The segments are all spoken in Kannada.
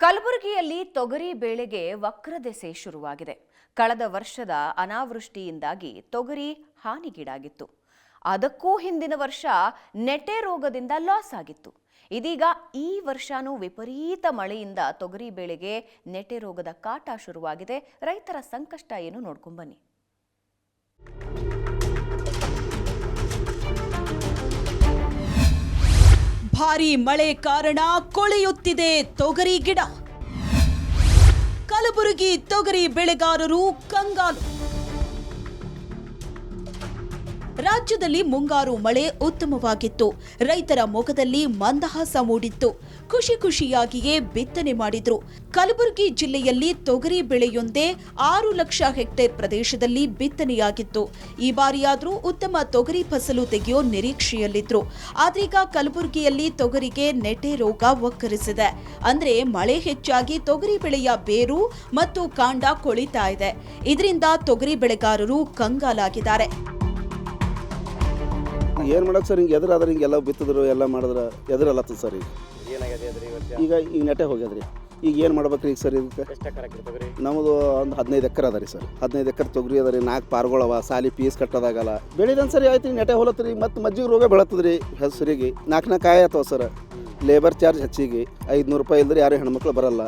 ಕಲಬುರಗಿಯಲ್ಲಿ ತೊಗರಿ ಬೆಳೆಗೆ ವಕ್ರದೆಸೆ ಶುರುವಾಗಿದೆ. ಕಳೆದ ವರ್ಷದ ಅನಾವೃಷ್ಟಿಯಿಂದಾಗಿ ತೊಗರಿ ಹಾನಿಗೀಡಾಗಿತ್ತು. ಅದಕ್ಕೂ ಹಿಂದಿನ ವರ್ಷ ನೆಟೆ ರೋಗದಿಂದ ಲಾಸ್ ಆಗಿತ್ತು. ಇದೀಗ ಈ ವರ್ಷನೂ ವಿಪರೀತ ಮಳೆಯಿಂದ ತೊಗರಿ ಬೆಳೆಗೆ ನೆಟೆ ರೋಗದ ಕಾಟ ಶುರುವಾಗಿದೆ. ರೈತರ ಸಂಕಷ್ಟ ಏನು ನೋಡ್ಕೊಂಬನ್ನಿ ಭಾರಿ ಮಳೆ ಕಾರಣ ಕೊಳೆಯುತ್ತಿದೆ ತೊಗರಿ ಗಿಡ. ಕಲಬುರಗಿ ತೊಗರಿ ಬೆಳೆಗಾರರು ಕಂಗಾಲು. ರಾಜ್ಯದಲ್ಲಿ ಮುಂಗಾರು ಮಳೆ ಉತ್ತಮವಾಗಿತ್ತು. ರೈತರ ಮುಖದಲ್ಲಿ ಮಂದಹಾಸ ಮೂಡಿತ್ತು. ಖುಷಿ ಖುಷಿಯಾಗಿಯೇ ಬಿತ್ತನೆ ಮಾಡಿದ್ರು. ಕಲಬುರಗಿ ಜಿಲ್ಲೆಯಲ್ಲಿ ತೊಗರಿ ಬೆಳೆಯೊಂದೇ ಆರು ಲಕ್ಷ ಹೆಕ್ಟೇರ್ ಪ್ರದೇಶದಲ್ಲಿ ಬಿತ್ತನೆಯಾಗಿತ್ತು. ಈ ಬಾರಿಯಾದರೂ ಉತ್ತಮ ತೊಗರಿ ಫಸಲು ತೆಗೆಯೋ ನಿರೀಕ್ಷೆಯಲ್ಲಿದ್ರು. ಆದ್ರೀಗ ಕಲಬುರಗಿಯಲ್ಲಿ ತೊಗರಿಗೆ ನೆಟೆ ರೋಗ ಒಕ್ಕರಿಸಿದೆ ಅಂದ್ರೆ ಮಳೆ ಹೆಚ್ಚಾಗಿ ತೊಗರಿ ಬೆಳೆಯ ಬೇರು ಮತ್ತು ಕಾಂಡ ಕೊಳಿತಾ ಇದೆ. ಇದರಿಂದ ತೊಗರಿ ಬೆಳೆಗಾರರು ಕಂಗಾಲಾಗಿದ್ದಾರೆ. ಏನು ಮಾಡೋಕೆ ಸರ್? ಹಿಂಗೆ ಎದುರಾದ್ರೆ ಹಿಂಗೆ ಎಲ್ಲ ಬಿತ್ತಿದ್ರು ಎಲ್ಲ ಮಾಡಿದ್ರೆ ಎದುರಲ್ಲತ್ತದ ಸರ್ ಈಗ. ಏನಾಗಿದೆ ಅದ್ರಿ ಇವತ್ತು ಈಗ ಈಗ ನೆಟ್ಟೆ ಹೋಗ್ಯದ್ರಿ. ಈಗ ಏನು ಮಾಡ್ಬೇಕ್ರಿ ಈಗ ಸರ್ ಇದಕ್ಕೆ? ಎಷ್ಟು ಎಕರೆ ನಮ್ಮದು ಒಂದು ಹದಿನೈದು ಎಕರೆ ಅದ ರೀ ಸರ್. ಹದಿನೈದು ಎಕರೆ ತೊಗರಿ ಅದ ರೀ ನಾಲ್ಕು ಪಾರ್ಗಳವ ಸಾಲಿ ಪೀಸ್ ಕಟ್ಟೋದಾಗಲ್ಲ. ಬೆಳಿದನ್ ಸರಿ ಆಯ್ತು ನೆಟೆ ಹೊಲತ್ತು ರೀ ಮತ್ತು ಮಜ್ಜಿಗೆ ರೋಗ ಬೆಳತ್ತದ ರೀ ಹೆಸರಿಗೆ. ನಾಲ್ಕು ನಾಲ್ಕು ಕಾಯಿ ಆತವ ಸರ್. ಲೇಬರ್ ಚಾರ್ಜ್ ಹೆಚ್ಚಿಗೆ ಐದುನೂರು ರೂಪಾಯಿ ಇಲ್ದ್ರೆ ಯಾರು ಹೆಣ್ಮಕ್ಳು ಬರಲ್ಲ.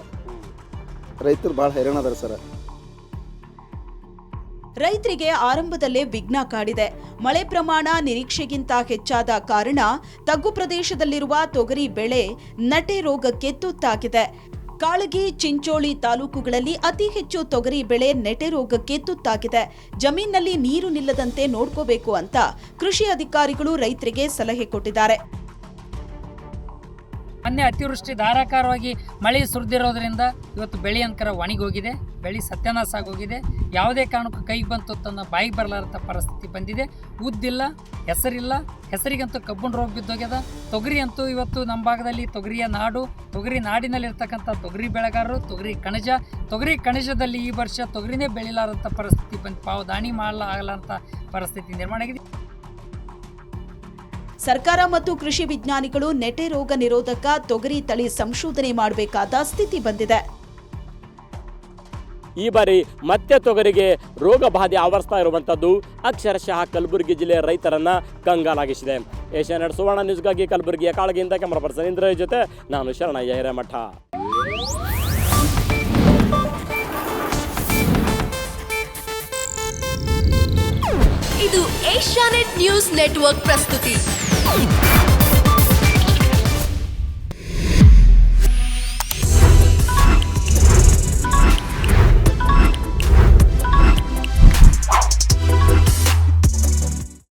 ರೈತರು ಭಾಳ ಹೈರಾಣ ಅದಾರ ಸರ್. ರೈತರಿಗೆ ಆರಂಭದಲ್ಲೇ ವಿಘ್ನ ಕಾಡಿದೆ. ಮಳೆ ಪ್ರಮಾಣ ನಿರೀಕ್ಷೆಗಿಂತ ಹೆಚ್ಚಾದ ಕಾರಣ ತಗ್ಗು ಪ್ರದೇಶದಲ್ಲಿರುವ ತೊಗರಿ ಬೆಳೆ ನಟೆ ರೋಗಕ್ಕೆ ತುತ್ತಾಗಿದೆ. ಕಾಳಗಿ, ಚಿಂಚೋಳಿ ತಾಲೂಕುಗಳಲ್ಲಿ ಅತಿ ಹೆಚ್ಚು ತೊಗರಿ ಬೆಳೆ ನೆಟೆ ರೋಗಕ್ಕೆ ತುತ್ತಾಗಿದೆ. ಜಮೀನಿನಲ್ಲಿ ನೀರು ನಿಲ್ಲದಂತೆ ನೋಡ್ಕೋಬೇಕು ಅಂತ ಕೃಷಿ ಅಧಿಕಾರಿಗಳು ರೈತರಿಗೆ ಸಲಹೆ ಕೊಟ್ಟಿದ್ದಾರೆ. ಮೊನ್ನೆ ಅತಿವೃಷ್ಟಿ ಧಾರಾಕಾರವಾಗಿ ಮಳೆ ಸುರಿದಿರೋದ್ರಿಂದ ಇವತ್ತು ಬೆಳೆ ಅಂಕರ ಒಣಗಿ ಹೋಗಿದೆ. ಬೆಳೆ ಸತ್ಯನಾಶ ಆಗೋಗಿದೆ. ಯಾವುದೇ ಕಾರಣಕ್ಕೂ ಕೈಗೆ ಬಂತು ತನ್ನ ಬಾಯಿಗೆ ಬರಲಾರಂಥ ಪರಿಸ್ಥಿತಿ ಬಂದಿದೆ. ಉದ್ದಿಲ್ಲ, ಹೆಸರಿಲ್ಲ. ಹೆಸರಿಗಂತೂ ಕಬ್ಬುಣ ರೋಗ ಬಿದ್ದೋಗ್ಯದ. ತೊಗರಿ ಅಂತೂ ಇವತ್ತು ನಮ್ಮ ಭಾಗದಲ್ಲಿ ತೊಗರಿಯ ನಾಡು. ತೊಗರಿ ನಾಡಿನಲ್ಲಿರ್ತಕ್ಕಂಥ ತೊಗರಿ ಬೆಳೆಗಾರರು, ತೊಗರಿ ಕಣಜ ತೊಗರಿ ಕಣಜದಲ್ಲಿ ಈ ವರ್ಷ ತೊಗರಿನೇ ಬೆಳಿಲಾರಂಥ ಪರಿಸ್ಥಿತಿ ಬಂದು ಪಾವು ದಾಣಿ ಮಾಡಲ ಆಗಲಾರಂಥ ಪರಿಸ್ಥಿತಿ ನಿರ್ಮಾಣ ಆಗಿದೆ. ಸರ್ಕಾರ ಮತ್ತು ಕೃಷಿ ವಿಜ್ಞಾನಿಗಳು ನೆಟೆ ರೋಗ ನಿರೋಧಕ ತೊಗರಿ ತಳಿ ಸಂಶೋಧನೆ ಮಾಡಬೇಕಾದ ಸ್ಥಿತಿ ಬಂದಿದೆ. ಈ ಬಾರಿ ಮತ್ತೆ ತೊಗರಿಗೆ ರೋಗ ಬಾಧೆ ಆವರಿಸ್ತಾ ಇರುವಂಥದ್ದು ಅಕ್ಷರಶಃ ಕಲಬುರಗಿ ಜಿಲ್ಲೆಯ ರೈತರನ್ನ ಕಂಗಾಲಾಗಿಸಿದೆ. ಏಷ್ಯಾನೆಟ್ ಸುವರ್ಣ ನ್ಯೂಸ್ಗಾಗಿ ಕಲಬುರಗಿಯ ಕಾಳಗಿಯಿಂದ ಕ್ಯಾಮರಾ ಪರ್ಸನ್ ಇಂದ್ರ ಜೊತೆ ನಾನು ಶರಣಯ್ಯ ಹಿರೇಮಠ. ಇದು ಏಷ್ಯಾನೆಟ್ ನ್ಯೂಸ್ ನೆಟ್ವರ್ಕ್ ಪ್ರಸ್ತುತಿ.